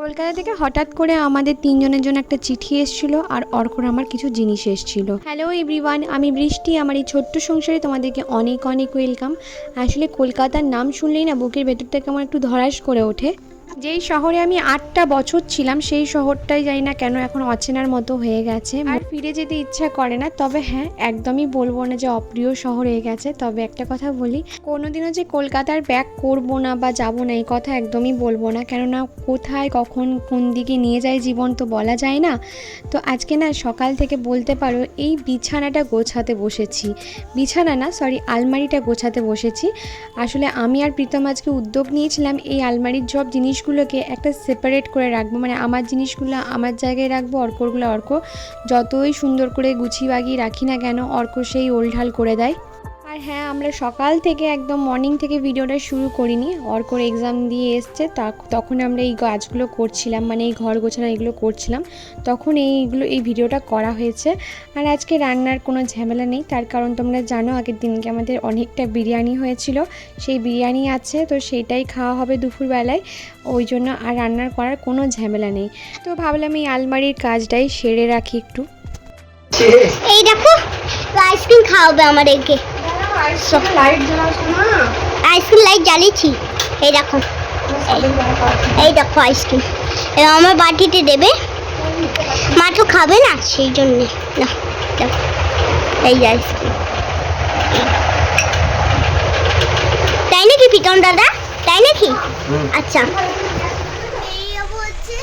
কলকাতা থেকে হঠাৎ করে আমাদের তিনজনের জন্য একটা চিঠি এসেছিল আর অর্কর আমার কিছু জিনিস এসেছিল। হ্যালো এভরিওয়ান আমি বৃষ্টি, আমার এই ছোট্ট সংসারে তোমাদেরকে অনেক অনেক ওয়েলকাম আসলে কলকাতার নাম শুনলেই না বুকের ভেতরটা কেমন একটু ধরাস করে ওঠে। যেই শহরে আমি আটটা বছর ছিলাম, সেই শহরটাই জানি না কেন এখন অচেনার মতো হয়ে গেছে। আর ফিরে যেতে ইচ্ছা করে না, তবে হ্যাঁ একদমই বলব না যে অপ্রিয় শহর হয়ে গেছে। তবে একটা কথা বলি, কোনোদিনও যে কলকাতার ব্যাক করব না বা যাব না, এই কথা একদমই বলব না। কেননা কোথায়, কখন, কোন দিকে নিয়ে যায় জীবন তো বলা যায় না। তো আজকে না সকাল থেকে বলতে পারো, এই বিছানাটা গোছাতে বসেছি। বিছানা না সরি আলমারিটা গোছাতে বসেছি। আসলে আমি আর প্রীতম আজকে উদ্যোগ নিয়েছিলাম, এই আলমারির সব জিনিসগুলোকে একটা সেপারেট করে রাখব। মানে আমার জিনিসগুলো আমার জায়গায় রাখব, অর্কগুলো অর্ক। যতই সুন্দর করে গুছিয়ে বাগিয়ে রাখি না কেন, অর্ক সেই ওলঢাল করে দেয়। আর হ্যাঁ আমরা সকাল থেকে একদম মর্নিং থেকে ভিডিওটা শুরু করিনি। অর্কর এক্সাম দিয়ে এসছে তখন আমরা এই কাজগুলো করছিলাম মানে এই ঘর গোছানো এগুলো করছিলাম। তখন এইগুলো, এই ভিডিওটা করা হয়েছে। আর আজকে রান্নার কোনো ঝামেলা নেই, তার কারণ তোমরা জানো, আগের দিনকে আমাদের অনেকটা বিরিয়ানি হয়েছিল। সেই বিরিয়ানি আছে, তো সেটাই খাওয়া হবে দুপুরবেলায়। ওই জন্য আর রান্নার করার কোনো ঝামেলা নেই। তো ভাবলাম এই আলমারির কাজটাই সেরে রাখি একটু। এই দেখো আইসক্রিম খাওয়াবে আমাদেরকে। আইসক্রিম লাইট জ্বালিয়েছি। এই দেখো। এই দেখো আইসক্রিম এবার আমার বাটিতে দেবে। মা তো খাবে না সেই জন্যে। না দেখো। এই আইসক্রিম তাই নাকি প্রীতম দাদা? তাই নাকি? আচ্ছা। এই হচ্ছে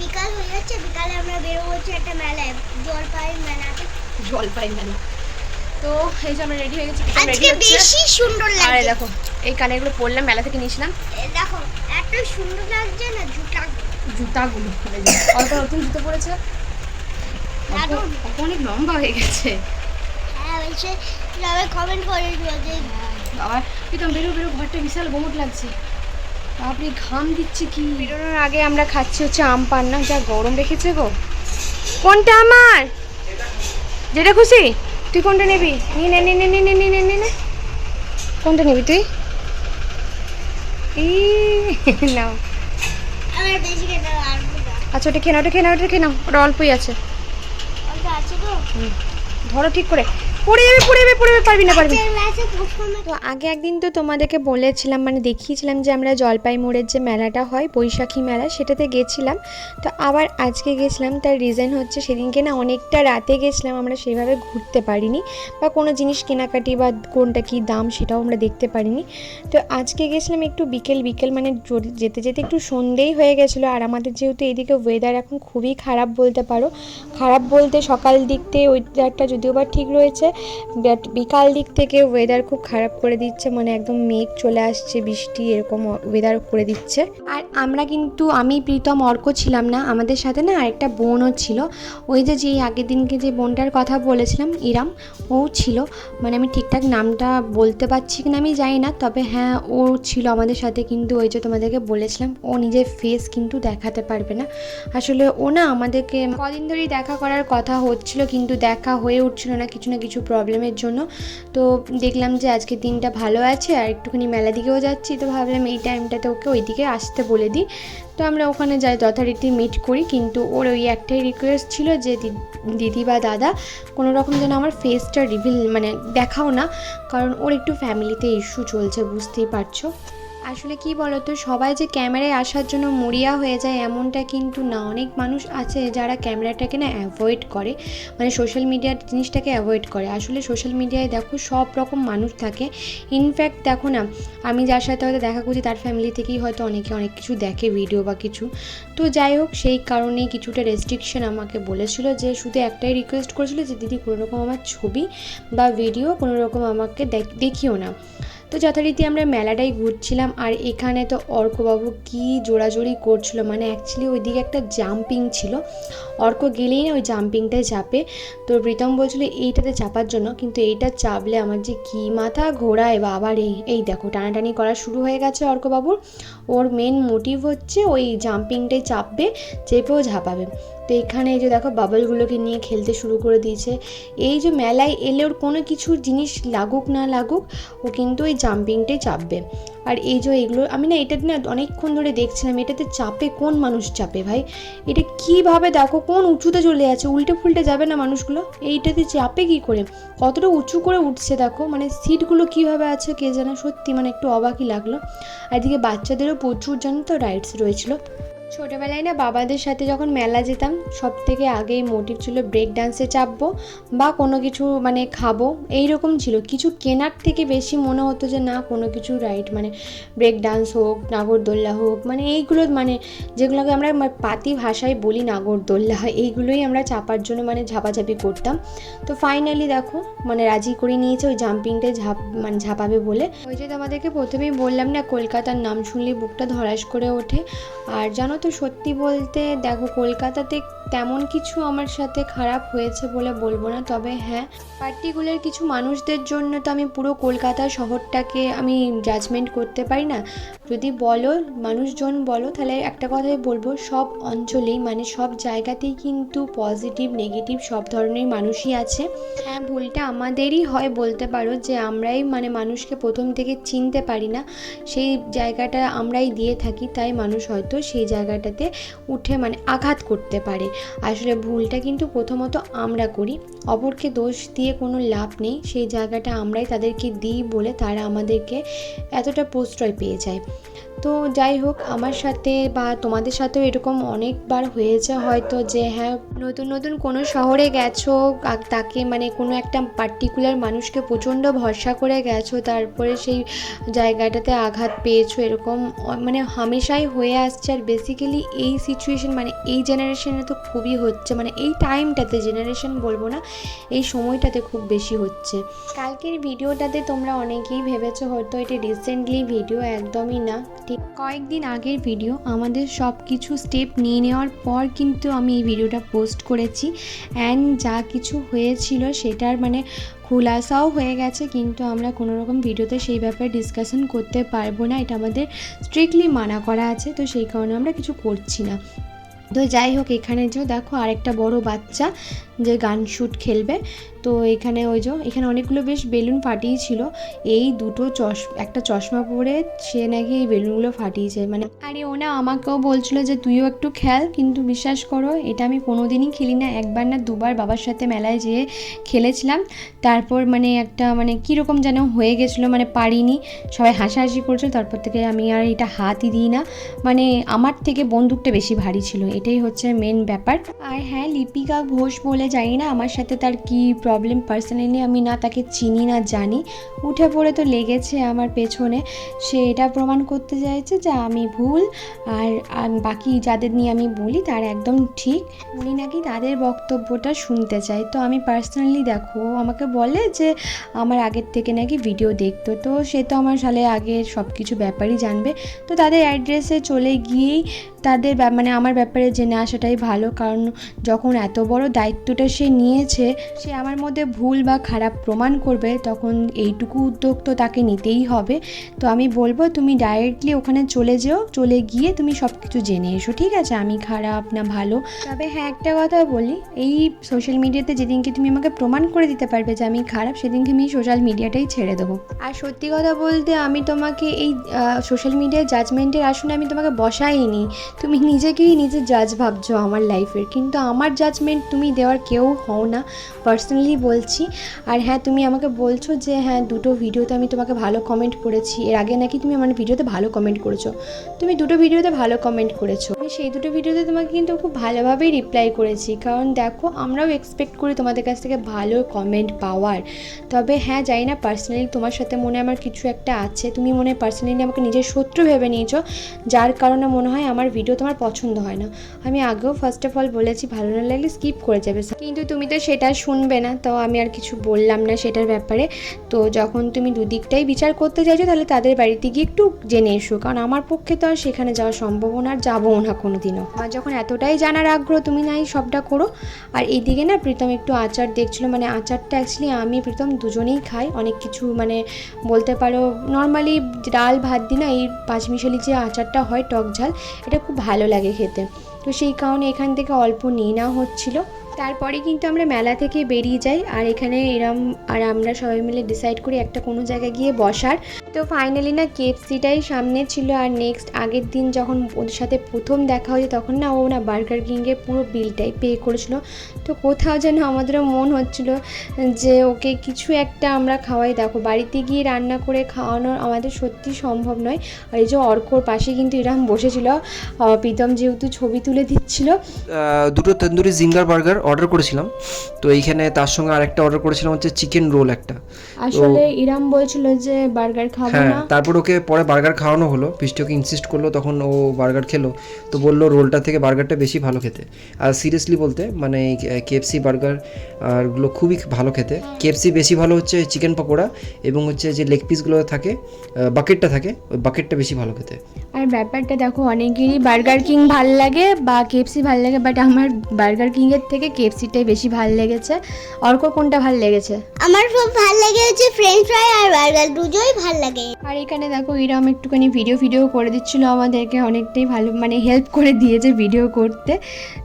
বিকাল হয়ে যাচ্ছে। বিকালে আমরা বেরোবো হচ্ছে একটা মেলায় জলপাই মেলাতে। জলপাই মেলা। তো এই যে আমরা রেডি হয়ে গেছি আজকে বেশি সুন্দর আরে লাগছে। দেখো এই কানেরগুলো পরলাম মেলা থেকে নিয়েছিলাম। দেখো এত সুন্দর লাগছে না জুতা? জুতাগুলো অল্প নতুন জুতো পরেছে। অনেক লম্বা হয়ে গেছে। হ্যাঁ কমেন্ট করে বাবা প্রীতম বেরো বেরো ঘরটা বিশাল গোমট লাগছে। আপনি ঘাম দিচ্ছে কি? বেরোনোর আগে আমরা খাচ্ছি হচ্ছে আম পান্না যা গরম রেখেছে গো। কোনটা আমার? যেটা খুশি? তুই কোনটা নিবি? নিয়ে নে নে নে নে নে নে নে নে। কোনটা নিবি তুই? ই নাও। আচ্ছা ওটা খেয়ে নাও ওটা খেয়ে নাও ওটা খেয়ে নাও। ওটা অল্পই আছে। ধরো ঠিক করে। পড়ে যাবে পড়ে যাবে পড়ে যাবে পারবি না পারবি তো আগে একদিন তো তোমাদেরকে বলেছিলাম মানে দেখিয়েছিলাম যে আমরা জলপাই মোড়ের যে মেলাটা হয় বৈশাখী মেলা সেটাতে গেছিলাম। তো আবার আজকে গেছিলাম তার রিজন হচ্ছে সেদিনকে না অনেকটা রাতে গেছিলাম আমরা সেভাবে ঘুরতে পারিনি। বা কোনো জিনিস কেনাকাটি বা কোনটা কী দাম সেটাও আমরা দেখতে পারিনি। তো আজকে গেছিলাম একটু বিকেল বিকেল মানে যেতে যেতে একটু সন্ধেই হয়ে গেছিল। আর আমাদের যেহেতু এদিকে ওয়েদার এখন খুবই খারাপ বলতে পারো। খারাপ বলতে সকাল দিক থেকে ওয়েদারটা যদিও বা ঠিক রয়েছে বাট বিকাল দিক থেকে ওয়েদার খুব খারাপ করে দিচ্ছে মানে একদম মেঘ চলে আসছে, বৃষ্টি, এরকম ওয়েদার করে দিচ্ছে। আর আমরা কিন্তু, আমি প্রীতম অর্ক ছিলাম না, আমাদের সাথে না আরেকটা বোনও ছিল। ওই যে যে আগের দিনকে যে বোনটার কথা বলেছিলাম, ইরাম, ও ছিল। মানে আমি ঠিকঠাক নামটা বলতে পারছি কিনা আমি জানি না, তবে হ্যাঁ ও ছিল আমাদের সাথে কিন্তু ওই যে তোমাদেরকে বলেছিলাম, ও নিজের ফেস কিন্তু দেখাতে পারবে না। আসলে ও না আমাদেরকে কদিন ধরেই দেখা করার কথা হচ্ছিল, কিন্তু দেখা হয়ে উঠছিল না, কিছু না কিছু প্রবলেমের জন্য। তো দেখলাম যে আজকের দিনটা ভালো আছে আর একটুখানি মেলা দিকেও যাচ্ছি, তো ভাবলাম এই টাইমটাতে ওকে ওইদিকে আসতে বলে দিই। তো আমরা ওখানে যাই, যথারীতি মিট করি, কিন্তু ওর ওই একটাই রিকোয়েস্ট ছিল যে দিদি বা দাদা কোনো রকম যেন আমার ফেসটা রিভিল মানে দেখাও না, কারণ ওর একটু ফ্যামিলিতে ইস্যু চলছে, বুঝতেই পারছ। আসলে কি বলতো, সবাই যে ক্যামেরায় আসার জন্য মরিয়া হয়ে যায় এমনটা কিন্তু না। অনেক মানুষ আছে যারা ক্যামেরাটাকে না অ্যাভয়েড করে মানে সোশ্যাল মিডিয়ার জিনিসটাকে অ্যাভয়েড করে। আসলে সোশ্যাল মিডিয়ায় দেখো, সব রকম মানুষ থাকে। ইনফ্যাক্ট দেখো না, আমি যার সাথে হয়তো দেখা করছি, তার ফ্যামিলি থেকেই হয়তো অনেকে অনেক কিছু দেখে ভিডিও বা কিছু। তো যাই হোক, সেই কারণে কিছুটা রেস্ট্রিকশন আমাকে বলেছিল যে শুধু একটাই রিকোয়েস্ট করেছিল যে, দিদি কোনো রকম আমার ছবি বা ভিডিও কোনো রকম আমাকে দেখ- দেখিও না। তো যথারীতি আমরা মেলাটাই ঘুরছিলাম, আর এখানে তো অর্কবাবু কী জোড়াজোড়ি করছিল মানে অ্যাকচুয়ালি ওইদিকে একটা জাম্পিং ছিল। অর্ক গেলেই না ওই জাম্পিংটায় চাপে। তো প্রীতম বলছিল, এইটাতে চাপার জন্য, কিন্তু এইটা চাপলে আমার যে কি মাথা ঘোরায় বাবার এই এই দেখো, টানাটানি করা শুরু হয়ে গেছে অর্কবাবুর। ওর মেন মোটিভ হচ্ছে ওই জাম্পিংটাই চাপবে, চেপেও ঝাঁপাবে। তো এখানে এই যে দেখো বাবলগুলোকে নিয়ে খেলতে শুরু করে দিয়েছে। এই যে মেলায় এলে ওর কোনো কিছু জিনিস লাগুক না লাগুক, ও কিন্তু এই জাম্পিংটাই চাপবে। আর এই যে এগুলো, আমি না এটা না অনেকক্ষণ ধরে দেখছিলাম, এটাতে চাপে কোন মানুষ চাপে ভাই? এটা কীভাবে দেখো, কোন উঁচুতে চলে যাচ্ছে, উল্টে ফুলটে যাবে না মানুষগুলো? এইটাতে চাপে কী করে? কতটা উঁচু করে উঠছে দেখো মানে সিটগুলো কীভাবে আছে কে জানে, সত্যি মানে একটু অবাকই লাগল। আর এদিকে বাচ্চাদেরও প্রচুর জানো তো রাইডস রয়েছিল। ছোটোবেলায় না বাবাদের সাথে যখন মেলা যেতাম সব থেকে আগেই মোটিভ ছিল ব্রেক ডান্সে চাপবো বা কোনো কিছু মানে খাব। এই রকম ছিল। কিছু কেনার থেকে বেশি মনে হতো যে, না, কোনো কিছু রাইট মানে ব্রেক ডান্স হোক, নাগরদোল্লা হোক মানে এইগুলো মানে যেগুলোকে আমরা মা- পাতি ভাষায় বলি নাগরদোল্লা, এইগুলোই আমরা চাপার জন্য মানে ঝাপাঝাপি করতাম। তো ফাইনালি দেখো মানে রাজি করে নিয়েছে ওই জাম্পিংটায় ঝাপ মানে ঝাঁপাবে বলে। ওই যে তোমাদেরকে প্রথমেই বললাম না, কলকাতার নাম শুনলে বুকটা ধরাস করে ওঠে। আর জানো তো সত্যি বলতে দেখো, কলকাতাতে তেমন কিছু আমার সাথে খারাপ হয়েছে বলে বলব না, তবে হ্যাঁ পার্টিকুলার কিছু মানুষদের জন্য তো আমি পুরো কলকাতা শহরটাকে আমি জাজমেন্ট করতে পারি না। যদি বলো, মানুষজন বলো, তাহলে একটা কথাই বলব, সব অঞ্চলেই মানে সব জায়গাতেই কিন্তু পজিটিভ নেগেটিভ সব ধরনের মানুষই আছে। হ্যাঁ ভুলটা আমাদেরই হয় বলতে পারো যে আমরাই মানে মানুষকে প্রথম থেকে চিনতে পারি না। সেই জায়গাটা আমরাই দিয়ে থাকি, তাই মানুষ হয়তো সেই জায়গাটাতে উঠে মানে আঘাত করতে পারে। আসলে ভুলটা কিন্তু প্রথমত আমরা করি। অপরকে দোষ দিয়ে কোনো লাভ নেই। সেই জায়গাটা আমরাই তাদেরকে দিই বলে তারা আমাদেরকে এতটা প্রশ্রয় পেয়ে যায়। তো যাই হোক, আমার সাথে বা তোমাদের সাথেও এরকম অনেকবার হয়েছে হয়তো যে হ্যাঁ নতুন নতুন কোনো শহরে গেছো তাকে মানে কোনো একটা পার্টিকুলার মানুষকে প্রচণ্ড ভরসা করে গেছো, তারপরে সেই জায়গাটাতে আঘাত পেয়েছ, এরকম মানে হামেশাই হয়ে আসছে। আর বেসিক্যালি এই সিচুয়েশন মানে এই জেনারেশনে তো খুবই হচ্ছে মানে এই টাইমটাতে জেনারেশন বলব না, এই সময়টাতে খুব বেশি হচ্ছে। কালকের ভিডিওটাতে তোমরা অনেকেই ভেবেছো হয়তো এটা রিসেন্টলি ভিডিও একদমই না। ঠিক কয়েকদিন আগের ভিডিও, আমাদের সব কিছু স্টেপ নিয়ে নেওয়ার পর কিন্তু আমি এই ভিডিওটা পোস্ট করেছি অ্যান্ড যা কিছু হয়েছিল সেটার মানে খুলাসাও হয়ে গেছে, কিন্তু আমরা কোনো রকম ভিডিওতে সেই ব্যাপারে ডিসকাশন করতে পারব না, এটা আমাদের স্ট্রিক্টলি মানা করা আছে, তো সেই কারণে আমরা কিছু করছি না। তো যাই হোক, এখানে যে দেখো আরেকটা বড় বাচ্চা যে গান শ্যুট খেলবে তো এখানে ওই যে, এখানে অনেকগুলো বেশ বেলুন ফাটিয়েছিল এই দুটো চশ, একটা চশমা পরে সে নাকি এই বেলুনগুলো ফাটিয়েছে। মানে আরে ও না আমাকেও বলছিল যে, তুইও একটু খেল, কিন্তু বিশ্বাস করো, এটা আমি কোনোদিনই খেলি না। একবার না দুবার বাবার সাথে মেলায় যেয়ে খেলেছিলাম। তারপর মানে একটা মানে কীরকম যেন হয়ে গেছিল মানে পারিনি। সবাই হাসাহাসি করছিল, তারপর থেকে আমি আর এটা হাতই দিই না। মানে আমার থেকে বন্দুকটা বেশি ভারী ছিল। এটাই হচ্ছে মেন ব্যাপার। আর হ্যাঁ লিপিকা ঘোষ বলে, জানি না আমার সাথে তার কি প্রবলেম পার্সোনালি আমি না তাকে চিনি না জানি। উঠে পড়ে তো লেগেছে আমার পেছনে। সে এটা প্রমাণ করতে চাইছে যে আমি ভুল আর বাকি যাদের নিয়ে আমি বলি তার একদম ঠিক। উনি নাকি তাদের বক্তব্যটা শুনতে চাই তো আমি পার্সোনালি দেখো আমাকে বলে যে আমার আগের থেকে নাকি ভিডিও দেখতো। তো সে তো আমার সালে আগের সব কিছু ব্যাপারই জানবে। তো তাদের অ্যাড্রেসে চলে গিয়েই তাদের মানে আমার ব্যাপারে জেনে আসাটাই ভালো। কারণ যখন এত বড় দায়িত্বটা সে নিয়েছে, সে আমার মধ্যে ভুল বা খারাপ প্রমাণ করবে, তখন এইটুকু উদ্যোগ তো তাকে নিতেই হবে। তো আমি বলব, তুমি ডাইরেক্টলি ওখানে চলে যেও, চলে গিয়ে তুমি সব কিছু জেনে এসো, ঠিক আছে? আমি খারাপ না ভালো। তবে হ্যাঁ একটা কথা বলি, এই সোশ্যাল মিডিয়াতে যেদিনকে তুমি আমাকে প্রমাণ করে দিতে পারবে যে আমি খারাপ, সেদিনকে আমি সোশ্যাল মিডিয়াটাই ছেড়ে দেবো। আর সত্যি কথা বলতে আমি তোমাকে এই সোশ্যাল মিডিয়ার জাজমেন্টের আসনে আমি তোমাকে বসাইনি। তুমি নিজেকেই নিজে জাজ ভাবছ আমার লাইফের কিন্তু আমার জাজমেন্ট তুমি দেওয়ার কেউ হও না। পার্সোনালি বলছি। আর হ্যাঁ তুমি আমাকে বলছো যে হ্যাঁ দুটো ভিডিওতে আমি তোমাকে ভালো কমেন্ট করেছি। এর আগে নাকি তুমি আমার ভিডিওতে ভালো কমেন্ট করেছ। তুমি দুটো ভিডিওতে ভালো কমেন্ট করেছ। আমি সেই দুটো ভিডিওতে তোমাকে কিন্তু খুব ভালোভাবেই রিপ্লাই করেছি। কারণ দেখো, আমরাও এক্সপেক্ট করি তোমাদের কাছ থেকে ভালো কমেন্ট পাওয়ার। তবে হ্যাঁ জানি না পার্সোনালি তোমার সাথে মনে আমার কিছু একটা আছে। তুমি মনে পার্সোনালি আমাকে নিজের শত্রু ভেবে নিয়েছো। যার কারণে মনে হয় আমার ভিডিও তোমার পছন্দ হয় না। আমি আগেও ফার্স্ট অফ অল বলেছি, ভালো না লাগলে স্কিপ করে যাবে। কিন্তু তুমি তো সেটা শুনবে না। তো আমি আর কিছু বললাম না সেটার ব্যাপারে। তো যখন তুমি দুদিকটাই বিচার করতে চাইছো, তাহলে তাদের বাড়িতে গিয়ে একটু জেনে এসো। কারণ আমার পক্ষে তো আর সেখানে যাওয়া সম্ভব না আর যাব না কোনো দিনও আর যখন এতটাই জানার আগ্রহ, তুমি নাই সবটা করো। আর এইদিকে না প্রীতম একটু আচার দেখছিলো মানে আচারটা অ্যাকচুয়ালি আমি প্রীতম দুজনেই খাই। অনেক কিছু মানে বলতে পারো নর্মালি ডাল, ভাত দিই না এই পাঁচমিশালি যে আচারটা হয়, টক ঝাল, এটা খুব ভালো লাগে খেতে। তো সেই কারণে এখান থেকে অল্প নিয়ে নেওয়া হচ্ছিল। তারপরে কিন্তু আমরা মেলা থেকে বেরিয়ে যাই, আর এখানে এরম, আর আমরা সবাই মিলে ডিসাইড করি একটা কোনো জায়গায় গিয়ে বসার। তো ফাইনালি না কেএফসিটাই সামনে ছিল আর নেক্সট আগের দিন যখন ওদের সাথে প্রথম দেখা হয়েছে তখন না ও না বার্গার কিংয়ে পুরো বিলটাই পে করেছিল। তো কোথাও যেন আমাদেরও মন হচ্ছিল যে ওকে কিছু একটা আমরা খাওয়াই। দেখো বাড়িতে গিয়ে রান্না করে খাওয়ানো আমাদের সত্যি সম্ভব নয়। আর এই যে অর্কর পাশে কিন্তু এরকম বসেছিল। প্রীতম যেহেতু ছবি তুলে দিচ্ছিল। দুটো তন্দুরি জিঙ্গার বার্গার অর্ডার করেছিলাম। তো এইখানে তার সঙ্গে আরেকটা অর্ডার করেছিলাম হচ্ছে চিকেন রোল একটা। আসলে ইরাম বলছিল যে বার্গার খাব হ্যাঁ না? তারপর ওকে পরে বার্গার খাওয়ানো হলো। বৃষ্টি ওকে ইনসিস্ট করল তখন ও বার্গার খেলো। তো বলল রোলটা থেকে বার্গারটা বেশি ভালো খেতে। আর সিরিয়াসলি বলতে মানে কেএফসি বার্গার আরগুলো খুবই ভালো খেতে। কেএফসি বেশি ভালো হচ্ছে চিকেন পকোড়া এবং হচ্ছে যে লেগ পিসগুলো থাকে বাকেটটা থাকে ওই বাকেটটা বেশি ভালো খেতে। আর ব্যাপারটা দেখো অনেকেরই বার্গার কিং ভালো লাগে বা কেএফসি ভালো লাগে বাট আমার বার্গার কিংয়ের থেকে কেএফসিটাই বেশি ভালো লেগেছে। অর্ক কোনটা ভালো লেগেছে? আমার খুব ভালো লাগে হচ্ছে ফ্রেঞ্চ ফ্রাই আর বার্গার দুটোই ভালো লাগে আর এখানে দেখো এরম একটুখানি ভিডিও ভিডিও করে দিচ্ছিল আমাদেরকে অনেকটাই ভালো মানে হেল্প করে দিয়েছে ভিডিও করতে।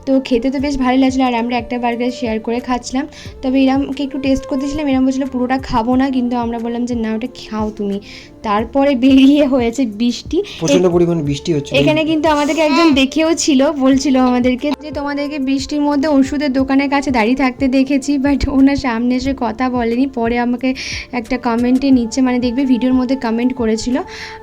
তো খেতে তো বেশ ভালো লাগছিল, আর আমরা একটা বার্গার শেয়ার করে খাচ্ছিলাম। তবে এরমকে একটু টেস্ট করতেছিলাম এরম বলছিল, পুরোটা খাব না, কিন্তু আমরা বললাম যে, না, ওটা খাও তুমি। তারপরে বেরিয়ে হয়েছে বৃষ্টি। প্রচণ্ড পরিমাণে বৃষ্টি হচ্ছে এখানে কিন্তু আমাদেরকে একজন দেখেও ছিল বলছিল আমাদেরকে যে তোমাদেরকে বৃষ্টির মধ্যে ওষুধের দোকানের কাছে দাঁড়িয়ে থাকতে দেখেছি বাট ওনার সামনে এসে কথা বলেনি। পরে আমাকে একটা কমেন্টে নিচ্ছে মানে দেখবে ভিডিওর মধ্যে কমেন্ট করেছিল।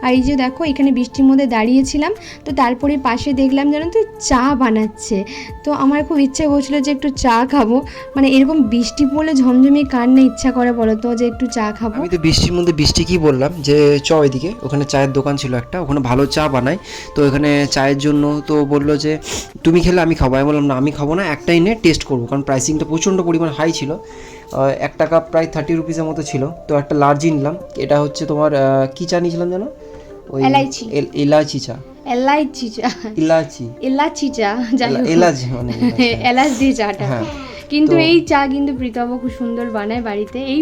আর এই যে দেখো এখানে বৃষ্টির মধ্যে দাঁড়িয়েছিলাম তো তারপরে পাশে দেখলাম যেন তো চা বানাচ্ছে। তো আমার খুব ইচ্ছে করছিল যে একটু চা খাব। মানে এরকম বৃষ্টি পড়লে ঝমঝমিয়ে কার না ইচ্ছা করে বলো তো যে একটু চা খাব? আমি তো বৃষ্টির মধ্যে বৃষ্টি কি বললাম? যে চ এদিকে। ওখানে চায়ের দোকান ছিল একটা ওখানে ভালো চা বানায়। তো এখানে চায়ের জন্য তো বলল যে তুমি খেলে আমি খাব। আমি বললাম না আমি খাব না একটাই নে টেস্ট করব। কারণ প্রাইসিংটা প্রচণ্ড পরিমাণ হাই ছিল। এক টাকা প্রায় থার্টি রুপিসের মতো ছিল। তো একটা লার্জি নিলাম। এটা হচ্ছে তোমার কি চা নিয়েছিলাম জানো? ওই। এলাচি চা। এলাইচি চা। ইলাচি এলাচি চা এলাচি মানে এলাচ। এলাচ চাটা হ্যাঁ। কিন্তু এই চা কিন্তু প্রীতম খুব সুন্দর বানায় বাড়িতে। এই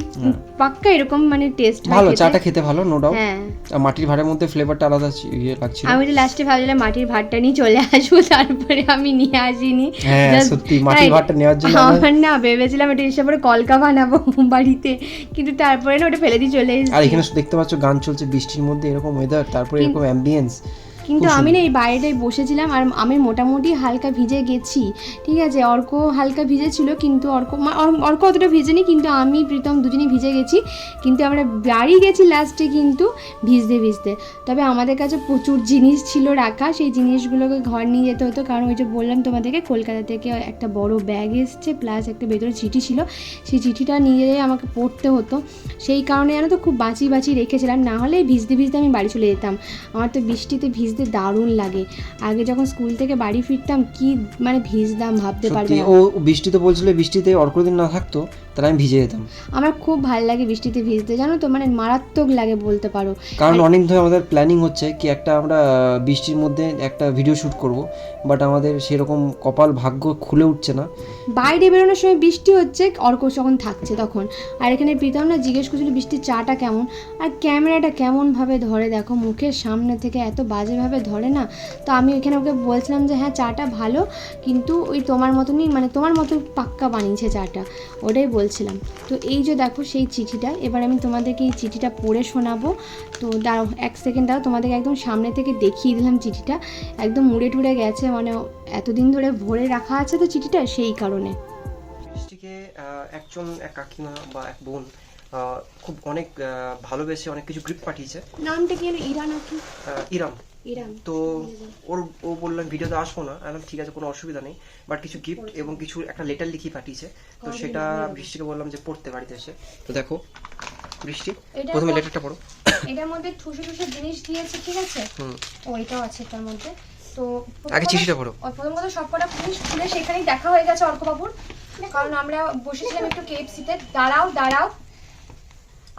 পাক্কা এরকম মানে টেস্ট ভালো চাটা খেতে ভালো নো ডাউট হ্যাঁ। মাটির ভাড়ের মধ্যে ফ্লেভারটা আলাদা ইয়ে লাগছিল। আমি তো লাস্টে ভাবছিলাম মাটির ভাতটা নিয়ে চলে আসব তারপরে আমি নিয়ে আসিনি। হ্যাঁ সত্যি মাটির হ্যাঁ, ভাতটা নেওয়ার জন্য আমার না ভেবেছিলাম এটা এসে পরে কলকা বানাবো বাড়িতে কিন্তু তারপরে না ওটা ফেলে দিয়ে চলে এসেছি। আর এখানে দেখতে পাচ্ছ গান চলছে বৃষ্টির মধ্যে এরকম ওয়েদার তারপরে এরকম অ্যাম্বিয়েন্স কিন্তু আমি না এই বাইরেটাই বসেছিলাম আর আমি মোটামুটি হালকা ভিজে গেছি ঠিক আছে? অর্ক হালকা ভিজেছিল কিন্তু অর্ক অর্ক অতটা ভিজেনি কিন্তু আমি প্রীতম দুজনেই ভিজে গেছি। কিন্তু আমরা বাড়ি গেছি লাস্টে কিন্তু ভিজতে ভিজতে। তবে আমাদের কাছে প্রচুর জিনিস ছিল রাখা। সেই জিনিসগুলোকে ঘর নিয়ে যেতে হতো। কারণ ওই যে বললাম তোমাদেরকে কলকাতা থেকে একটা বড় ব্যাগ এসছে প্লাস একটা ভেতরে চিঠি ছিল। সেই চিঠিটা নিয়ে যেয়ে আমাকে পড়তে হতো। সেই কারণে জানো তো খুব বাঁচি বাঁচি রেখেছিলাম। না হলে ভিজতে ভিজতে আমি বাড়ি চলে যেতাম। আমার তো বৃষ্টিতে ভিজতে দারুণ লাগে। আগে যখন স্কুল থেকে বাড়ি ফিরতাম কি মানে ভিজতাম ভাবতে পারবে ও বৃষ্টি ও বৃষ্টিতে বলছিল বৃষ্টিতে অর্ক দিন না থাকতো তাহলে আমি ভিজে যেতাম। আমার খুব ভালো লাগে বৃষ্টিতে ভিজতে জানো তো? মানে মারাত্মক লাগে বলতে পারো। কারণ অনেক ধরে আমাদের প্ল্যানিং হচ্ছে কি একটা আমরা বৃষ্টির মধ্যে একটা ভিডিও শ্যুট করব বাট আমাদের সেরকম কপাল ভাগ্য খুলে উঠছে না। বাইরে বেরোনোর সময় বৃষ্টি হচ্ছে অর্ক যখন থাকছে তখন। আর এখানে প্রীতম না জিজ্ঞেস করছিল বৃষ্টির চাটা কেমন? আর ক্যামেরাটা কেমনভাবে ধরে দেখো? মুখের সামনে থেকে এত বাজেভাবে ধরে না? তো আমি এখানে ওকে বলছিলাম যে হ্যাঁ চাটা ভালো কিন্তু ওই তোমার মতনই মানে তোমার মতো পাক্কা বানিয়েছে চাটা। ওটাই বলছিলাম। তো এই যে দেখো সেই চিঠিটা এবার আমি তোমাদেরকে এই চিঠিটা পড়ে শোনাবো। তো দাঁড়াও এক সেকেন্ড দাঁড়াও তোমাদেরকে একদম সামনে থেকে দেখিয়ে দিলাম চিঠিটা। একদম মুড়ে টুড়ে গেছে মানে এতদিন ধরে ভরে রাখা আছে তো চিঠিটা সেই কারণে। বৃষ্টিকে একজন এক কাকিমা বা এক বোন খুব অনেক ভালোবেসে অনেক কিছু গ্রিপ পাঠিয়েছে। নামটা কি যেন ইরা কি ইরাম। ইরান তো ওর ও বললাম ভিডিওতে আসব না। আমি ঠিক আছে কোনো অসুবিধা নেই। বাট কিছু গিফট এবং কিছু একটা লেটার লিখিয়ে পাঠিয়েছে। তো সেটা বৃষ্টিকে বললাম যে পড়তে বাড়িতে এসে। তো দেখো বৃষ্টি। প্রথমে লেটারটা পড়ো। এটার মধ্যে ঠুসে ঠুসে জিনিস দিয়েছে ঠিক আছে? হুম। ও এটাও আছে এটার মধ্যে। তো আগে চিঠিটা পড়ো। প্রথম কথা সবকটা জিনিস খুলে সেখানেই দেখা হয়ে গেছে অর্কবাবুর। কারণ আমরা বসেছিলাম একটু কেএফসিতে দাঁড়াও দাঁড়াও।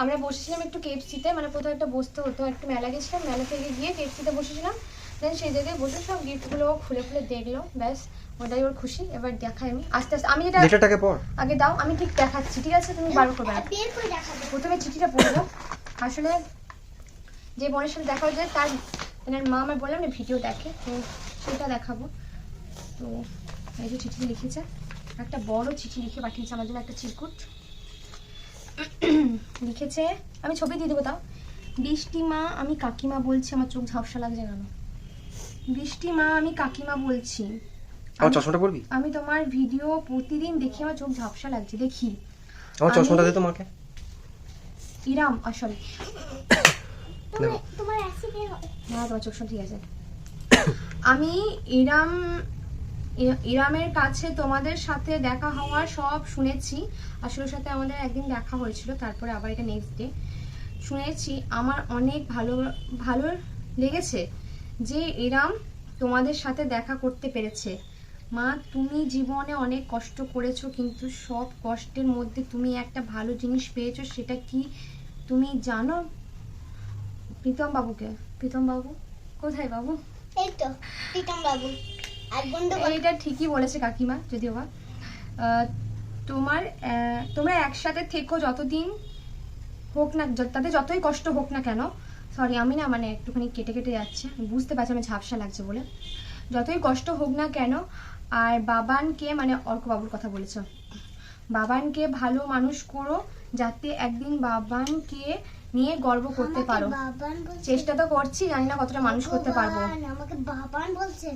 আমরা বসেছিলাম একটু কেএফসিতে মানে কোথাও একটা বসতে হতো একটু মেলা গেছিলাম মেলা থেকে গিয়ে কেএফসিতে বসেছিলাম। দেন সেই জায়গায় বসে সব গিফটগুলো ও খুলে খুলে দেখল ব্যাস ওটাই ওর খুশি এবার দেখাই আমি। আস্তে আস্তে আমি যেটা লেটারটাকে পড়। আগে দাও আমি ঠিক দেখাচ্ছি ঠিক আছে? তুমি বার করবে না। বের করে দেখাবো। প্রথমে চিঠিটা পড়ে দাও। আসলে যে বোনের সাথে দেখা যায় তার এনার মা আমার বললাম না ভিডিও দেখে তো সেটা দেখাবো। তো এই যে চিঠি লিখেছে একটা বড় চিঠি লিখে পাঠিয়েছে আমার জন্য একটা চিরকুট। লিখেছে আমি ছবি দিয়ে দেবো তাও। বৃষ্টি মা আমি কাকিমা বলছি আমার চোখ ঝাপসা লাগছে কেন? বৃষ্টি মা আমি কাকিমা বলছি। আমার চশমাটা পরবি? আমি তোমার ভিডিও প্রতিদিন দেখি আমার চোখ ঝাপসা লাগছে দেখি। আমার চশমাটা দে তোমাকে ইরাম সরি তোমার তোমার অ্যাসিডের হবে না তোমার চোখ ঠিক আছে। আমি ইরাম ইরামের কাছে তোমাদের সাথে দেখা হওয়ার সব শুনেছি। আসলে ওর সাথে আমাদের একদিন দেখা হয়েছিল, তারপরে আবার এটা নেক্সট ডে শুনেছি, আমার অনেক ভালো ভালো লেগেছে যে ইরাম তোমাদের সাথে দেখা করতে পেরেছে। মা, তুমি জীবনে অনেক কষ্ট করেছ, কিন্তু সব কষ্টের মধ্যে তুমি একটা ভালো জিনিস পেয়েছ, সেটা কি তুমি জানো? প্রীতম বাবুকে প্রীতম বাবু কোথায় বাবু? এই তো প্রীতম বাবু এইটা ঠিকই বলেছে কাকিমা, যদিও বা। তোমার তোমরা একসাথে থেকো যতদিন হোক না তাতে যতই কষ্ট হোক না কেন সরি আমি না মানে একটুখানি কেটে কেটে যাচ্ছে বুঝতে পারছি আমার ঝাপসা লাগছে বলে। যতই কষ্ট হোক না কেন, আর বাবানকে মানে অর্কবাবুর কথা বলেছ, বাবানকে ভালো মানুষ করো, যাতে একদিন বাবানকে নিয়ে গর্ব করতে পারো। চেষ্টা তো করছি জানি না কতটা মানুষ করতে পারব। আমাকে বাবান বলছে।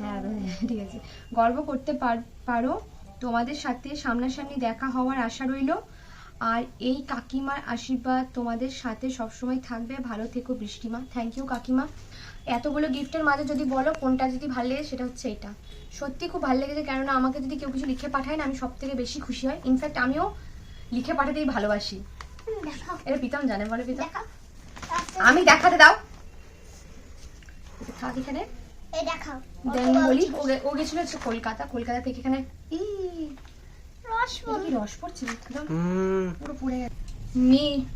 হ্যাঁ ঠিক আছে। গর্ব করতে পারো তোমাদের সাথে সামনাসামনি দেখা হওয়ার আশা রইল। আর এই কাকিমার আশীর্বাদ তোমাদের সাথে সবসময় থাকবে। ভালো থেকো বৃষ্টিমা। থ্যাংক ইউ কাকিমা। এতগুলো গিফটের মাঝে যদি বলো কোনটা যদি ভালো লেগে সেটা হচ্ছে এটা। সত্যি খুব ভালো লেগেছে কেননা আমাকে যদি কেউ কিছু লিখে পাঠায় না আমি সব থেকে বেশি খুশি হয় ইনফ্যাক্ট আমিও লিখে পাঠাতেই ভালোবাসি। এটা প্রীতম জানে বলে দেখাও। আমি দেখাতে দাও। থাক এখানে। দেন বলি ও গেছিল কলকাতা কলকাতা থেকে এখানে। ই রস এটা রস পড়ছে? পুরো পুড়ে গেছে।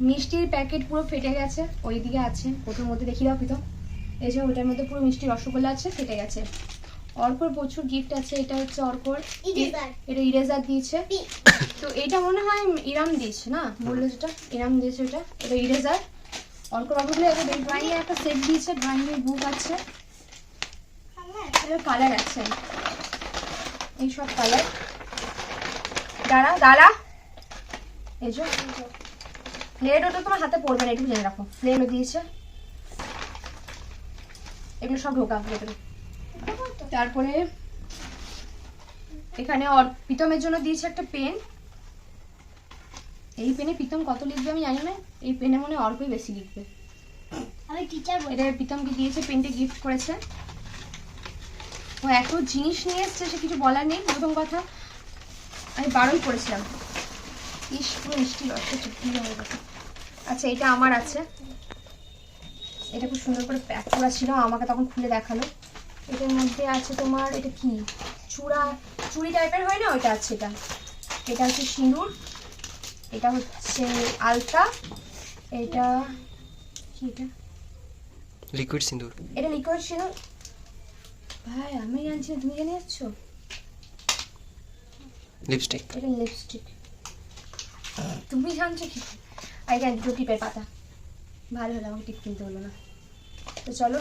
মিষ্টির প্যাকেট পুরো ফেটে গেছে ওইদিকে আছে। ওটার মধ্যে দেখি দাও প্রীতম। এই যে ওটার মধ্যে পুরো মিষ্টি রসগোল্লা আছে ফেটে গেছে। অর্কর প্রচুর গিফট আছে এটা হচ্ছে অর্কর। এটা ইরেজার দিয়েছে। তো এটা মনে হয় ইরাম দিয়েছে না? বলল যেটা ইরাম দিয়েছে এটা। এটা ইরেজার অর্ক বাবুগুলো একটা ড্রয়িং এর একটা সেট দিয়েছে ড্রয়িং এর বুক আছে। কালার আছে। এই সব কালার দাঁড়া দাঁড়া। এই যে। প্লেট ওটা তোমার হাতে পড়বে না একটু জেনে রাখো। প্লেটও দিয়েছে। এগুলো সব ঢোকা ভেতরে। তারপরে এখানে প্রীতমের জন্য দিয়েছে একটা পেন এই পেনে প্রীতম কত লিখবে আমি জানি না। এই পেনে মনে হয় অল্পই বেশি লিখবে। আমি টিচার বলি এটা প্রীতমকে দিয়েছে পেনটা গিফট করেছে। ও এত জিনিস নিয়ে এসছে সে কিছু বলার নেই প্রথম কথা। আমি বারণ করেছিলাম ইস পুরো মিষ্টি রসটা চুপি হয়ে গেছে আচ্ছা এটা আমার আছে। এটা খুব সুন্দর করে প্যাক করা ছিল আমাকে তখন খুলে দেখাল। এটার মধ্যে আছে তোমার এটা কি? চূড়া চুড়ি টাইপের হয় না? ওইটা আছে এটা। এটা হচ্ছে সিঁদুর। এটা হচ্ছে আলতা। এটা কি এটা? লিকুইড সিঁদুর। এটা লিকুইড ছিল ভাই আমি জানছি না তুমি জেনে যাচ্ছ? লিপস্টিক এটা লিপস্টিক তুমি জানছো কি? আই দুটো টিপের পাতা। ভালো হলো আমাকে টিপ কিনতে হলো না। তো চলো।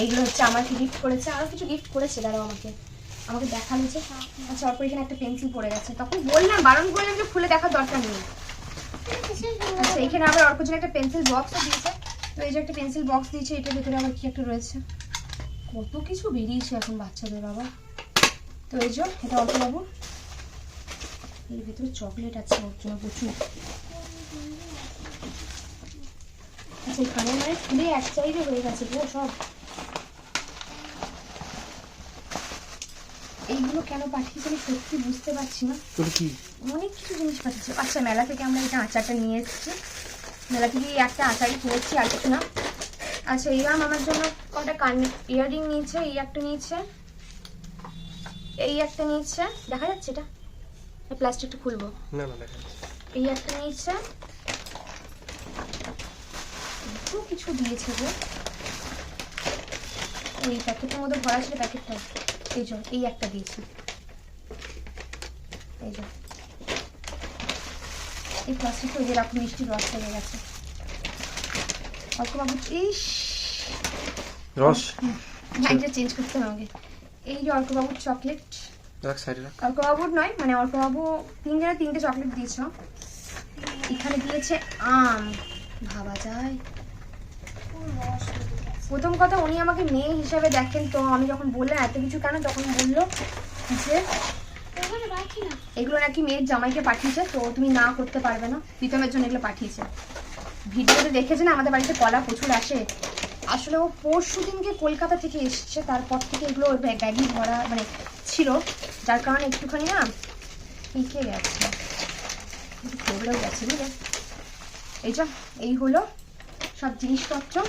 এইগুলো হচ্ছে আমাকে গিফট করেছে আরও কিছু গিফট করেছে, দাঁড়াও আমাকে আমাকে দেখানো যে আচ্ছা অল্প এখানে একটা পেন্সিল পড়ে গেছে। তখন বললাম, বারণ করলাম যে খুলে দেখার দরকার নেই। আচ্ছা এখানে আবার অল্প জন্য একটা পেন্সিল বক্সও দিয়েছে। তো এই যে একটা পেন্সিল বক্স দিয়েছে, এটার ভিতরে আবার কি একটা রয়েছে? কত কিছু বেরিয়েছে এখন বাচ্চাদের, বাবা। তো এই যে, এটা অল্প বাবু। এর ভিতরে চকলেট আছে ওর জন্য প্রচুর। আচ্ছা এখানে মানে ফুলে এক সাইডে হয়ে গেছে গো সব। এইগুলো কেন পাঠিয়েছে আমি সত্যি বুঝতে পারছি না। তোর কি? অনেক কিছু জিনিস পাঠিয়েছে। আচ্ছা মেলা থেকে আমরা এটা আচারটা নিয়ে এসেছি। মেলা থেকে এই একটা আচারই কিনেছি আর কিছু না। আচ্ছা এইরাম আমার জন্য কটা কান ইয়াররিং নিয়েছে এই একটা নিয়েছে এই একটা নিয়েছে। দেখা যাচ্ছে এটা? প্লাস্টিকটা খুলবো। না না দেখা এই একটা নিয়েছে। কিছু দিয়েছে গো। ওই প্যাকেটের মধ্যে ভরা ছিল প্যাকেটটা। এই যে এই একটা দিয়েছে। এই যে। এই প্লাস্টিকটা ওই যে রাখুন মিষ্টির রস লেগে গেছে। অল্প বাবু ইস! রস? ব্যাগটা চেঞ্জ করতে হবে আমাকে। এই যে অর্কবাবুর চকলেট রাখ সাইডে রাখ। অর্কবাবুর নয় মানে অর্কবাবু তিনজনে তিনটে চকলেট দিয়েছ। এখানে দিয়েছে আম। ভাবা যায়। প্রথম কথা উনি আমাকে মেয়ে হিসাবে দেখেন তো আমি যখন বললাম এত কিছু কেন তখন বলল যে এগুলো নাকি মেয়ের জামাইকে পাঠিয়েছে তো তুমি না করতে পারবে না। প্রীতমের জন্য এগুলো পাঠিয়েছে। ভিডিওতে দেখেছে না আমাদের বাড়িতে কলা প্রচুর আসে। আসলে ও পরশু দিনকে কলকাতা থেকে এসছে তারপর থেকে এগুলো ব্যাগ- ভরা মানে ছিল। যার কারণে একটুখানি না পিকে গেছে। ফেবড়েও গেছে বুঝলে? এই যে এই হলো সব জিনিসপত্র।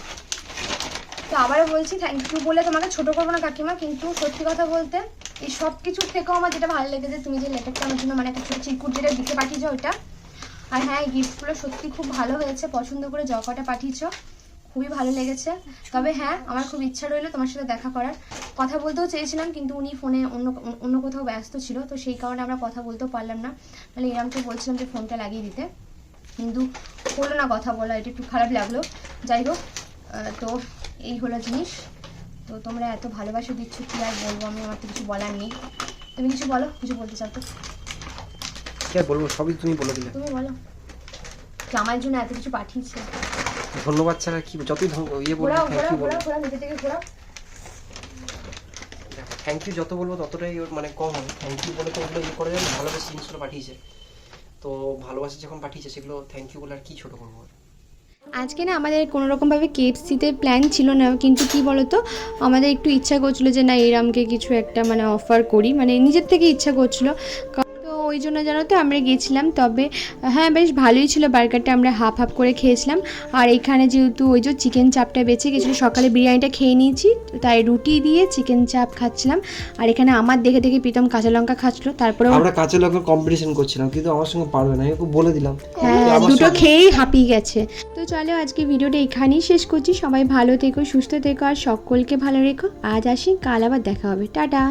তো আবারও বলছি থ্যাংক ইউ বলে তোমাকে ছোট করব না কাকিমা, কিন্তু সত্যি কথা বলতে এই সব কিছুর থেকেও আমার যেটা ভালো লেগেছে, তুমি যে লেটারটা আমার জন্য মানে একটা ছোটো চিরকুট যেটা দিতে পাঠিয়েছো ওইটা। আর হ্যাঁ এই গিফটগুলো সত্যি খুব ভালো হয়েছে, পছন্দ করে জকাটা পাঠিয়েছো, খুবই ভালো লেগেছে। তবে হ্যাঁ আমার খুব ইচ্ছা রইল তোমার সাথে দেখা করার। কথা বলতেও চেয়েছিলাম, কিন্তু উনি ফোনে অন্য অন্য কোথাও ব্যস্ত ছিল, তো সেই কারণে আমরা কথা বলতেও পারলাম না। তাহলে এরমকে বলছিলাম যে ফোনটা লাগিয়ে দিতে। কিন্তু হলো না কথা বলা, এটা একটু খারাপ লাগল। যাই হোক তো এই হলো জিনিস। তো তোমরা এত ভালোবাসা দিচ্ছ কি আর বলব আমি? আমার তো কিছু বলার নেই। তুমি কিছু বলো কিছু বলতে চাও তো? কি আর বলব? সবই তুমি বলে দিলে। তুমি বলো। আমার জন্য এত কিছু পাঠিয়েছে। ধন্যবাদ ছাড়া কি যতই ইয়ে বলব থ্যাংক ইউ বলব থ্যাংক ইউ যত বলব ততটাই ওর মানে কম হবে। থ্যাংক ইউ বলে তো ওগুলো ইয়ে করে যাবে ভালোবাসা জিনিসগুলো পাঠিয়েছে। তো ভালোবাসা যখন পাঠিয়েছে সেগুলো থ্যাংক ইউ বলে আর কি ছোটো করব? আজকে না আমাদের কোনো রকমভাবে কেএফসিতে প্ল্যান ছিল না, কিন্তু কি বলতো, আমাদের একটু ইচ্ছা করছিল যে না, এরামকে কিছু একটা মানে অফার করি। মানে নিজের থেকে ইচ্ছা করছিল। ওই জন্য জানো তো আমরা গেছিলাম তবে হ্যাঁ বেশ ভালোই ছিল বার্গারটা আমরা হাফ হাফ করে খেয়েছিলাম। আর এখানে যেহেতু ওই যে চিকেন চাপটা বেঁচে গেছিল সকালে বিরিয়ানিটা খেয়ে নিয়েছি তাই রুটি দিয়ে চিকেন চাপ খাচ্ছিলাম। আর এখানে আমার দেখে দেখে প্রীতম কাঁচা লঙ্কা খাচ্ছিলো তারপরে আমরা কাঁচা লঙ্কা কম্পিটিশন করছিলাম কিন্তু আমার সঙ্গে পারবে না আমি বলে দিলাম। হ্যাঁ দুটো খেয়েই হাঁপিয়ে গেছে। তো চলো আজকে ভিডিওটা এখানেই শেষ করছি সবাই ভালো থেকো সুস্থ থেকো আর সকলকে ভালো রেখো। আজ আসি কাল আবার দেখা হবে টাটা।